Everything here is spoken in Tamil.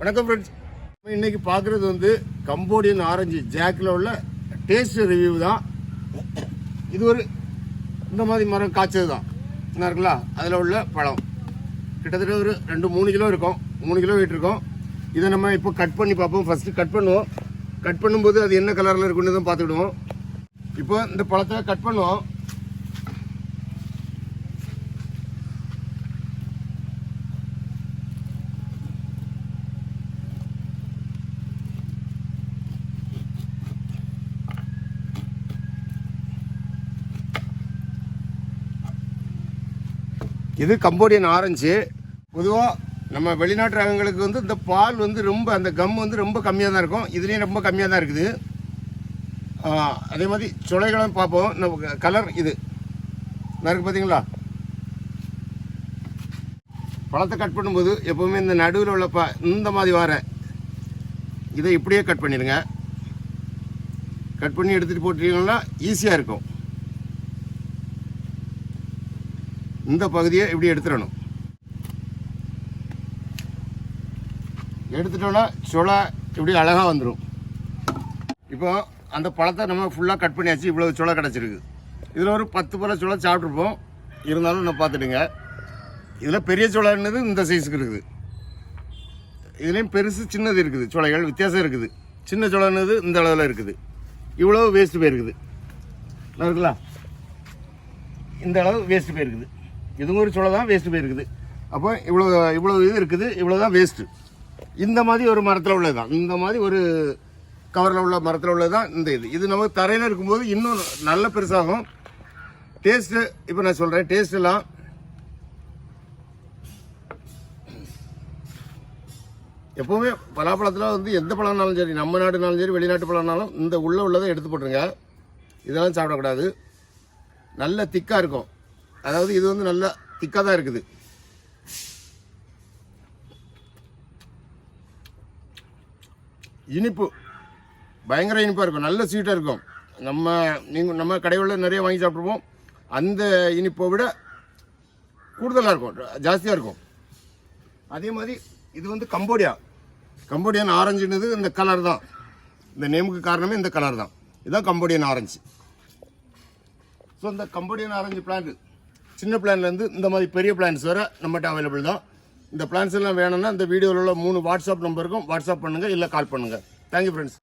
வணக்கம் ஃப்ரெண்ட்ஸ் இன்னைக்கு பார்க்குறது வந்து கம்போடியன் ஆரஞ்சு. ஜாக்கில் உள்ள டேஸ்ட் ரிவ்யூ தான். இது ஒரு இந்த மாதிரி மரம் காய்ச்சது தான். என்ன இருக்குல்ல அதில் உள்ள பழம். கிட்டத்தட்ட ஒரு ரெண்டு மூணு கிலோ இருக்கும். மூணு கிலோ வெயிட் இருக்கும். இதை நம்ம இப்போ கட் பண்ணி பார்ப்போம். ஃபஸ்ட்டு கட் பண்ணுவோம். கட் பண்ணும்போது அது என்ன கலரில் இருக்குன்னு தான் பார்த்துக்கிடுவோம். இப்போ இந்த பழத்தை கட் பண்ணுவோம். இது கம்போடியன் ஆரஞ்சு. பொதுவாக நம்ம வெளிநாட்டு ரகங்களுக்கு வந்து இந்த பால் வந்து ரொம்ப அந்த கம் வந்து ரொம்ப கம்மியாக தான் இருக்கும். இதுலேயும் ரொம்ப கம்மியாக தான் இருக்குது. அதே மாதிரி சுளைகளும் பார்ப்போம். நம்ம கலர் இது. நறுக்கு பார்த்தீங்களா பழத்தை கட் பண்ணும்போது எப்போவுமே இந்த நடுவில் உள்ள ப இந்த மாதிரி வர. இதை இப்படியே கட் பண்ணிடுங்க. கட் பண்ணி எடுத்துகிட்டு போட்டிருக்கீங்கன்னா ஈஸியாக இருக்கும். இந்த பகுதியை இப்படி எடுத்துடணும். எடுத்துட்டோன்னா சுளை இப்படி அழகாக வந்துடும் இப்போ அந்த பழத்தை நம்ம ஃபுல்லாக கட் பண்ணியாச்சு இவ்வளோ சுளை கிடச்சிருக்கு. இதில் ஒரு பத்து பழ சுளை சாப்பிட்ருப்போம் இருந்தாலும் நான் பார்த்துடுங்க. இதில் பெரிய சுளைன்னது இந்த சைஸுக்கு இருக்குது. இதுலேயும் பெருசு சின்னது இருக்குது. சுளைகள் வித்தியாசம் இருக்குது. சின்ன சுளைன்னது இந்த அளவில் இருக்குது. இவ்வளோ வேஸ்ட்டு போயிருக்குது. நல்லா இருக்குல்ல இந்த அளவு வேஸ்ட்டு போயிருக்குது. இதுவும் ஒரு சுளை தான் வேஸ்ட்டு போயிருக்குது அப்போ இவ்வளோ இவ்வளோ இது இருக்குது இவ்வளோ தான் வேஸ்ட்டு இந்த மாதிரி ஒரு மரத்தில் உள்ளது தான் இந்த மாதிரி ஒரு கவரில் உள்ள மரத்தில் உள்ளது தான் இந்த இது. இது நம்ம தரையில் இருக்கும்போது இன்னும் நல்ல பெருசாகும். டேஸ்ட்டு இப்போ நான் சொல்கிறேன் டேஸ்ட் எல்லாம் எப்போவுமே பலாப்பழத்தில் வந்து எந்த பழம்னாலும் சரி நம்ம நாடுனாலும் சரி வெளிநாட்டு பழம்னாலும் இந்த உள்ளே உள்ளதை எடுத்து போட்டுருங்க. இதெல்லாம் சாப்பிடக்கூடாது. நல்ல திக்காக இருக்கும். அதாவது இது வந்து நல்லா திக்காக தான் இருக்குது. இனிப்பு. பயங்கர இனிப்பாக இருக்கும். நல்ல ஸ்வீட்டாக இருக்கும். நம்ம நீங்கள் நம்ம கடைகளில் நிறைய வாங்கி சாப்பிட்ருப்போம். அந்த இனிப்பை விட கூடுதலாக இருக்கும். ஜாஸ்தியாக இருக்கும். அதே மாதிரி இது வந்து கம்போடியா. கம்போடியன் ஆரஞ்சுன்றது இந்த கலர் தான். இந்த நேமுக்கு காரணமே இந்த கலர் தான். இதுதான் கம்போடியன் ஆரஞ்சு. ஸோ இந்த கம்போடியன் ஆரஞ்சு பிளான்ட் சின்ன பிளான்லேருந்து இந்த மாதிரி பெரிய பிளான்ஸ் வர நம்மகிட்ட அவைலபிள் தான். இந்த பிளான்ஸ் எல்லாம் வேணும்னா இந்த வீடியோவில் உள்ள மூணு வாட்ஸ்அப் நம்பருக்கும் வாட்ஸ்அப் பண்ணுங்கள் இல்லை கால் பண்ணுங்கள் தேங்க்யூ ஃப்ரெண்ட்ஸ்